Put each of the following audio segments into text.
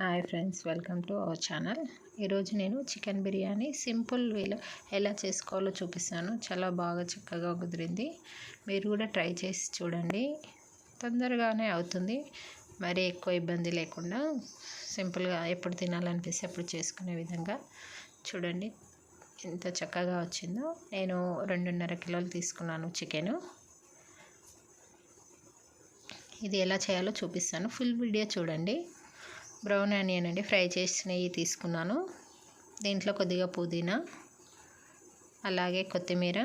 Hi friends welcome to our channel ఈరోజు నేను chicken biryani simple వేలో ఎలా చేసుకోవాలో చూపిస్తాను. చాలా బాగా చక్కగా కుదిరింది. మీరు కూడా ట్రై చేసి చూడండి. తొందరగానే అవుతుంది. మరీ ఎక్కువ ఇబ్బంది లేకుండా సింపుల్గా ఎప్పుడు తినాలనిపిస్తే అప్పుడు చేసుకునే విధంగా చూడండి. ఎంత చక్కగా వచ్చిందో. నేను రెండున్నర కిలోలు తీసుకున్నాను చికెను ఇది ఎలా చేయాలో చూపిస్తాను. ఫుల్ వీడియో చూడండి. బ్రౌన్ ఆనియన్ అండి ఫ్రై చేసినవి తీసుకున్నాను. దీంట్లో కొద్దిగా పుదీనా అలాగే కొత్తిమీర.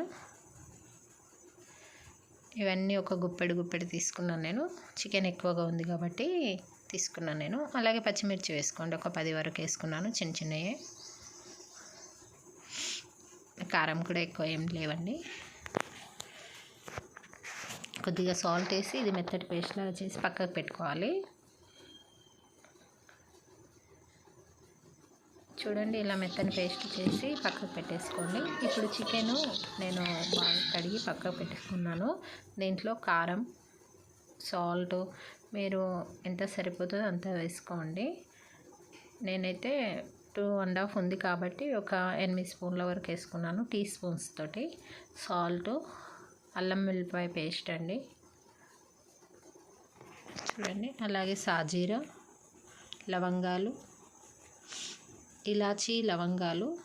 ఇవన్నీ ఒక గుప్పెడు గుప్పెడు తీసుకున్నాను నేను. చికెన్ ఎక్కువగా ఉంది కాబట్టి తీసుకున్నాను నేను. అలాగే పచ్చిమిర్చి వేసుకోండి ఒక పది వరకు వేసుకున్నాను చిన్న చిన్నవి కారం కూడా ఎక్కువ ఏం లేవండి. కొద్దిగా సాల్ట్ వేసి ఇది మెత్తటి పేస్ట్ లాగా చేసి పక్కకు పెట్టుకోవాలి. చూడండి ఇలా మెత్తని పేస్ట్ చేసి పక్కకు పెట్టేసుకోండి. ఇప్పుడు చికెను నేను బాగా కడిగి పక్కకు పెట్టుకున్నాను. దీంట్లో కారం సాల్ట్ మీరు ఎంత సరిపోతుందో అంత వేసుకోండి. నేనైతే టూ అండ్ హాఫ్ ఉంది కాబట్టి ఒక ఎనిమిది స్పూన్ల వరకు వేసుకున్నాను టీ స్పూన్స్ తోటి. సాల్ట్ అల్లం వెల్లిపాయ పేస్ట్ అండి. చూడండి అలాగే సాజీరా లవంగాలు. ఇలాచీ లవంగాలు.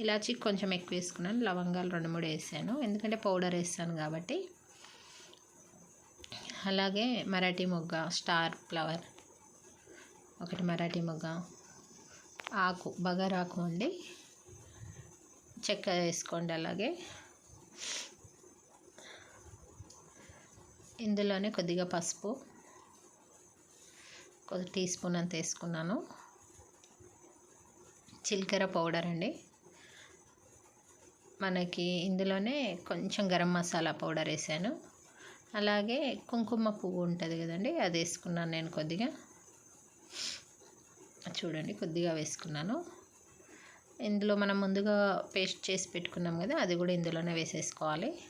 ఇలాచీ కొంచెం ఎక్కువ వేసుకున్నాను. లవంగాలు రెండు మూడు వేసాను. ఎందుకంటే పౌడర్ వేస్తాను కాబట్టి. అలాగే మరాఠీ మొగ్గ స్టార్ ఫ్లవర్. ఒకటి మరాఠీ మొగ్గ. ఆకు బగారాకు అండి. చెక్క వేసుకోండి అలాగే. ఇందులోనే కొద్దిగా పసుపు. కొద్ది టీ స్పూన్ అంత వేసుకున్నాను. జీలకర్ర పౌడర్ అండి. మనకి ఇందులోనే కొంచెం గరం మసాలా పౌడర్ వేసాను. అలాగే కుంకుమ పువ్వు ఉంటుంది కదండి అది వేసుకున్నాను నేను కొద్దిగా. చూడండి కొద్దిగా వేసుకున్నాను. ఇందులో మనం ముందుగా పేస్ట్ చేసి పెట్టుకున్నాం కదా అది కూడా ఇందులోనే వేసేసుకోవాలి.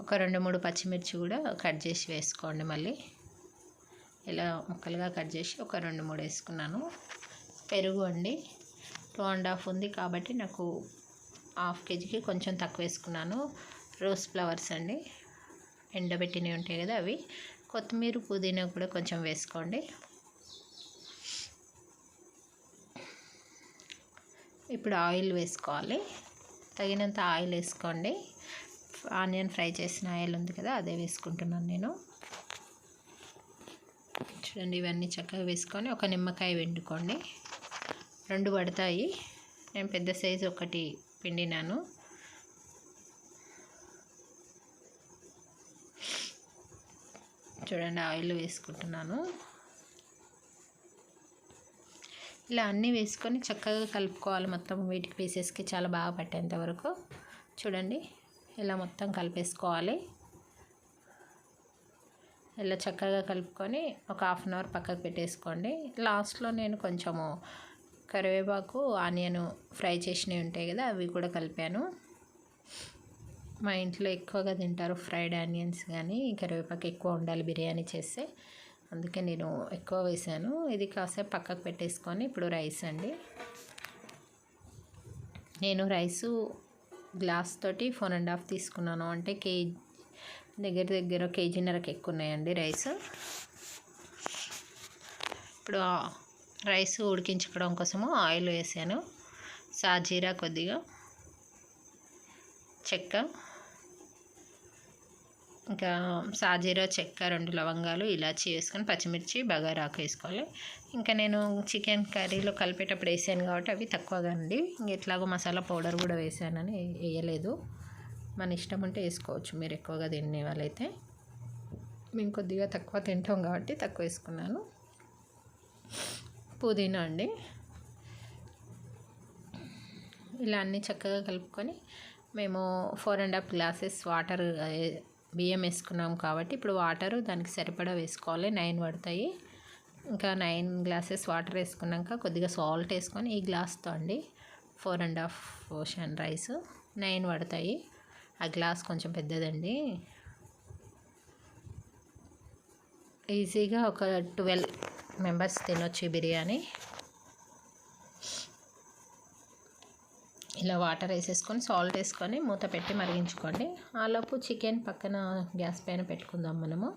ఒక రెండు మూడు పచ్చిమిర్చి కూడా కట్ చేసి వేసుకోండి మళ్ళీ. ఇలా ముక్కలుగా కట్ చేసి ఒక రెండు మూడు వేసుకున్నాను. పెరుగు అండి. టూ అండ్ హాఫ్ ఉంది కాబట్టి నాకు హాఫ్ కేజీకి కొంచెం తక్కువ వేసుకున్నాను. రోజ్ ఫ్లవర్స్ అండి. ఎండబెట్టినవి ఉంటాయి కదా అవి. కొత్తిమీర పుదీనా కూడా కొంచెం వేసుకోండి. ఇప్పుడు ఆయిల్ వేసుకోవాలి. తగినంత ఆయిల్ వేసుకోండి. ఆనియన్ ఫ్రై చేసిన ఆయిల్ ఉంది కదా అదే వేసుకుంటున్నాను నేను. చూడండి ఇవన్నీ చక్కగా వేసుకొని ఒక నిమ్మకాయ వండుకోండి రెండు పడతాయి. నేను పెద్ద సైజు ఒకటి పిండినాను. చూడండి ఆయిల్ వేసుకుంటున్నాను. ఇలా అన్నీ వేసుకొని చక్కగా కలుపుకోవాలి మొత్తం. వీటికి పీసెస్కి చాలా బాగా పట్టేంత వరకు. చూడండి ఇలా మొత్తం కలిపేసుకోవాలి. ఇలా చక్కగా కలుపుకొని ఒక హాఫ్ అన్ అవర్ పక్కకు పెట్టేసుకోండి. లాస్ట్లో నేను కొంచెము కరివేపాకు ఆనియన్ ఫ్రై చేసినవి ఉంటాయి కదా అవి కూడా కలిపాను. మా ఇంట్లో ఎక్కువగా తింటారు ఫ్రైడ్ ఆనియన్స్ కానీ కరివేపాకు ఎక్కువ ఉండాలి బిర్యానీ చేస్తే. అందుకే నేను ఎక్కువ వేసాను. ఇది కాసేపు పక్కకు పెట్టేసుకొని ఇప్పుడు రైస్ అండి. నేను రైసు గ్లాస్ తోటి ఫోర్ అండ్ హాఫ్ తీసుకున్నాను. అంటే కేజీ దగ్గర దగ్గర కేజీన్నరకు ఎక్కువ ఉన్నాయండి రైస్. ఇప్పుడు రైస్ ఉడికించుకోవడం కోసము ఆయిల్ వేసాను. సాజీరా కొద్దిగా. చెక్క. ఇంకా సాజీరా చెక్క రెండు లవంగాలు ఇలాచి వేసుకొని పచ్చిమిర్చి బగారాకు వేసుకోవాలి. ఇంకా నేను చికెన్ కర్రీలో కలిపేటప్పుడు వేసాను కాబట్టి అవి తక్కువగా అండి. ఎట్లాగో మసాలా పౌడర్ కూడా వేసానని వేయలేదు. మన ఇష్టం ఉంటే వేసుకోవచ్చు. మీరు ఎక్కువగా తినే వాళ్ళైతే. మేము కొద్దిగా తక్కువ తింటాం కాబట్టి తక్కువ వేసుకున్నాను. పుదీనా అండి. ఇలా అన్నీ చక్కగా కలుపుకొని మేము four and half glasses water బియ్యం వేసుకున్నాం కాబట్టి ఇప్పుడు వాటర్ దానికి సరిపడా వేసుకోవాలి. నైన్ పడతాయి. ఇంకా నైన్ గ్లాసెస్ వాటర్ వేసుకున్నాక కొద్దిగా సాల్ట్ వేసుకొని ఈ గ్లాస్తో అండి four and half ocean rice nine పడతాయి. ఆ గ్లాస్ కొంచెం పెద్దదండి. ఈజీగా ఒక ట్వెల్వ్ మెంబర్స్ తినొచ్చు బిర్యానీ. ఇలా వాటర్ వేసేసుకొని సాల్ట్ వేసుకొని మూత పెట్టి మరిగించుకోండి. ఆలోపు చికెన్ పక్కన గ్యాస్ పైన పెట్టుకుందాం మనము.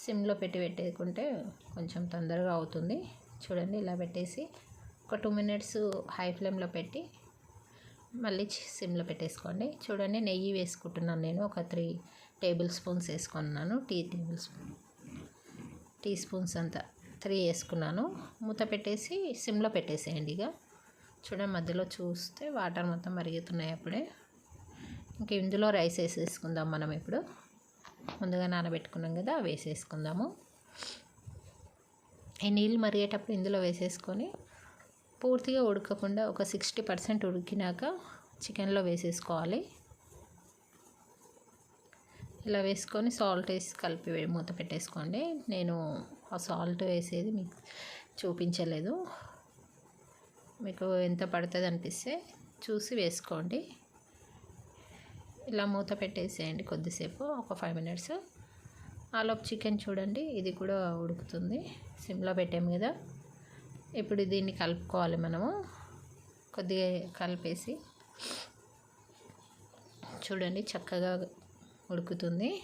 సిమ్లో పెట్టి పెట్టేసుకుంటే కొంచెం తొందరగా అవుతుంది. చూడండి ఇలా పెట్టేసి ఒక టూ మినిట్స్ హై ఫ్లేమ్లో పెట్టి మళ్ళీ సిమ్లో పెట్టేసుకోండి. చూడండి నెయ్యి వేసుకుంటున్నాను నేను. ఒక త్రీ టేబుల్ స్పూన్స్ వేసుకున్నాను. T tablespoon. టీ స్పూన్స్ అంతా త్రీ వేసుకున్నాను. మూత పెట్టేసి సిమ్లో పెట్టేసేయండి ఇక. చూడండి మధ్యలో చూస్తే వాటర్ మొత్తం మరుగుతున్నాయి అప్పుడే. ఇంక ఇందులో రైస్ వేసేసుకుందాం మనం ఇప్పుడు. ముందుగా నానబెట్టుకున్నాం కదా అవి వేసేసుకుందాము. ఈ నీళ్ళు మరిగేటప్పుడు ఇందులో వేసేసుకొని పూర్తిగా ఉడకకుండా ఒక సిక్స్టీ పర్సెంట్ ఉడికినాక చికెన్లో వేసేసుకోవాలి. ఇలా వేసుకొని సాల్ట్ వేసి కలిపి మూత పెట్టేసుకోండి. నేను ఆ సాల్ట్ వేసేది మీకు చూపించలేదు. మీకు ఎంత పడుతుంది అనిపిస్తే చూసి వేసుకోండి. ఇలా మూత పెట్టేసేయండి కొద్దిసేపు ఒక ఫైవ్ మినిట్స్. ఆలోపు చికెన్ చూడండి ఇది కూడా ఉడుకుతుంది. సిమ్లో పెట్టాము కదా. ఇప్పుడు దీన్ని కలుపుకోవాలి మనము. కొద్దిగా కలిపేసి చూడండి చక్కగా ఉడుకుతుంది.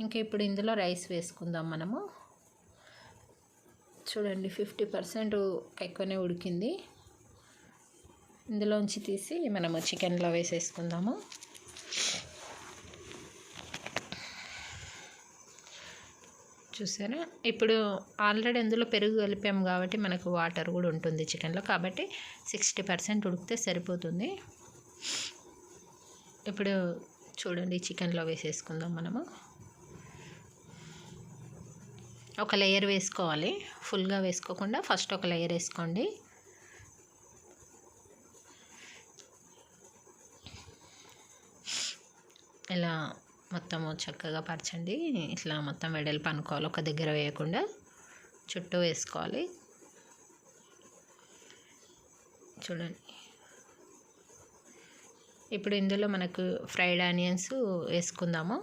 ఇంకా ఇప్పుడు ఇందులో రైస్ వేసుకుందాం మనము. చూడండి ఫిఫ్టీ పర్సెంట్ ఎక్కువనే ఉడికింది. ఇందులోంచి తీసి మనము చికెన్లో వేసేసుకుందాము. చూసారా? ఇప్పుడు ఆల్రెడీ అందులో పెరుగు కలిపాము కాబట్టి మనకు వాటర్ కూడా ఉంటుంది చికెన్లో కాబట్టి సిక్స్టీ పర్సెంట్ ఉడికితే సరిపోతుంది. ఇప్పుడు చూడండి చికెన్లో వేసేసుకుందాం మనము. ఒక లేయర్ వేసుకోవాలి. ఫుల్గా వేసుకోకుండా ఫస్ట్ ఒక లేయర్ వేసుకోండి. ఇలా మొత్తము చక్కగా పరచండి. ఇట్లా మొత్తం వెడల్పు అనుకోవాలి. ఒక దగ్గర వేయకుండా చుట్టూ వేసుకోవాలి. చూడండి. ఇప్పుడు ఇందులో మనకు ఫ్రైడ్ ఆనియన్స్ వేసుకుందాము.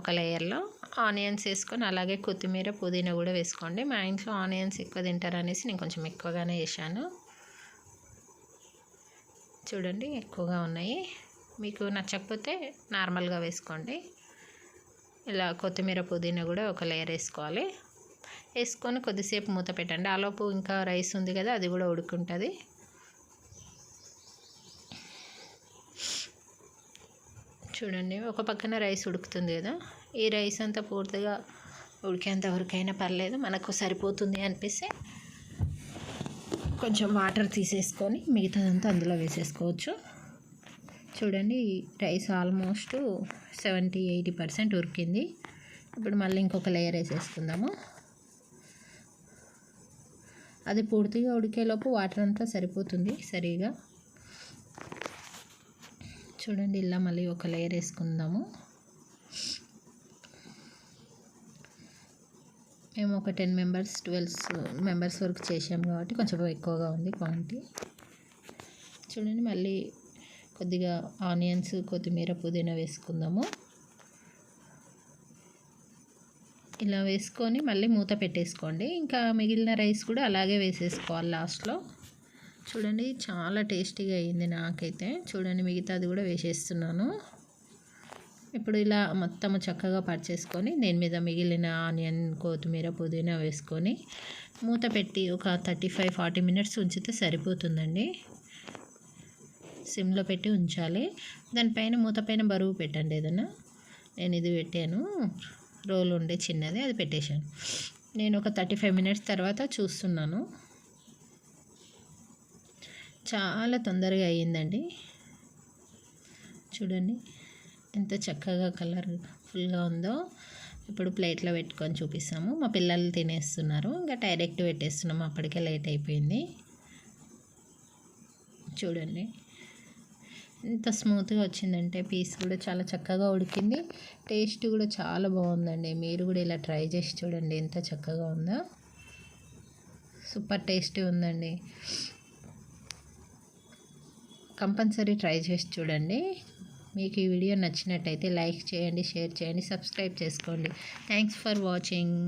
ఒక లేయర్లో ఆనియన్స్ వేసుకొని అలాగే కొత్తిమీర పుదీనా కూడా వేసుకోండి. మా ఇంట్లో ఆనియన్స్ ఎక్కువ తింటారు అనేసి నేను కొంచెం ఎక్కువగానే వేసాను చూడండి ఎక్కువగా ఉన్నాయి. మీకు నచ్చకపోతే నార్మల్గా వేసుకోండి. ఇలా కొత్తిమీర పుదీనా కూడా ఒక లేయర్ వేసుకోవాలి. వేసుకొని కొద్దిసేపు మూత పెట్టండి. ఆలోపు ఇంకా రైస్ ఉంది కదా అది కూడా ఉడుకుంటుంది. చూడండి ఒక పక్కన రైస్ ఉడుకుతుంది కదా. ఈ రైస్ అంతా పూర్తిగా ఉడికేంత వరకైనా పర్లేదు మనకు సరిపోతుంది అనిపిస్తే కొంచెం వాటర్ తీసేసుకొని మిగతాదంతా అందులో వేసేసుకోవచ్చు. చూడండి rice almost seventy eighty percent ఉడికింది. ఇప్పుడు మళ్ళీ ఇంకొక లేయర్ వేసేసుకుందాము. అది పూర్తిగా ఉడికేలోపు వాటర్ అంతా సరిపోతుంది సరిగా. చూడండి ఇలా మళ్ళీ ఒక లేయర్ వేసుకుందాము. మేము ఒక టెన్ మెంబర్స్ ట్వెల్వ్ మెంబర్స్ వరకు చేసాం కాబట్టి కొంచెం ఎక్కువగా ఉంది క్వాంటిటీ చూడండి మళ్ళీ కొద్దిగా ఆనియన్స్ కొత్తిమీర పుదీనా వేసుకుందాము. ఇలా వేసుకొని మళ్ళీ మూత పెట్టేసుకోండి. ఇంకా మిగిలిన రైస్ కూడా అలాగే వేసేసుకోవాలి లాస్ట్లో చూడండి చాలా టేస్టీగా అయ్యింది నాకైతే. చూడండి మిగతాది కూడా వేసేస్తున్నాను. ఇప్పుడు ఇలా మొత్తం చక్కగా పరిచేసుకొని దీని మీద మిగిలిన ఆనియన్ కొత్తిమీర పుదీనా వేసుకొని మూత పెట్టి ఒక థర్టీ ఫైవ్ ఫార్టీ మినిట్స్ ఉంచితే సరిపోతుందండి. సిమ్లో పెట్టి ఉంచాలి. దానిపైన మూత పైన బరువు పెట్టండి ఏదన్నా. నేను ఇది పెట్టాను. రోల్ ఉండే చిన్నది అది పెట్టేశాను. నేను ఒక థర్టీ ఫైవ్ మినిట్స్ తర్వాత చూస్తున్నాను. చాలా తొందరగా అయ్యిందండి. చూడండి ఎంత చక్కగా కలర్ ఫుల్గా ఉందో. ఇప్పుడు ప్లేట్లో పెట్టుకొని చూపిస్తాము. మా పిల్లలు తినేస్తున్నారు. ఇంకా డైరెక్ట్ పెట్టేస్తున్నాము. అప్పటికే లేట్ అయిపోయింది. చూడండి ఎంత స్మూత్గా వచ్చిందంటే పీస్ కూడా చాలా చక్కగా ఉడికింది. టేస్ట్ కూడా చాలా బాగుందండి. మీరు కూడా ఇలా ట్రై చేసి చూడండి ఎంత చక్కగా ఉందో. సూపర్ టేస్టీ ఉందండి. కంపల్సరీ ట్రై చేసి చూడండి. మీకు ఈ వీడియో నచ్చినట్టయితే లైక్ చేయండి షేర్ చేయండి సబ్స్క్రైబ్ చేసుకోండి. Thanks for watching.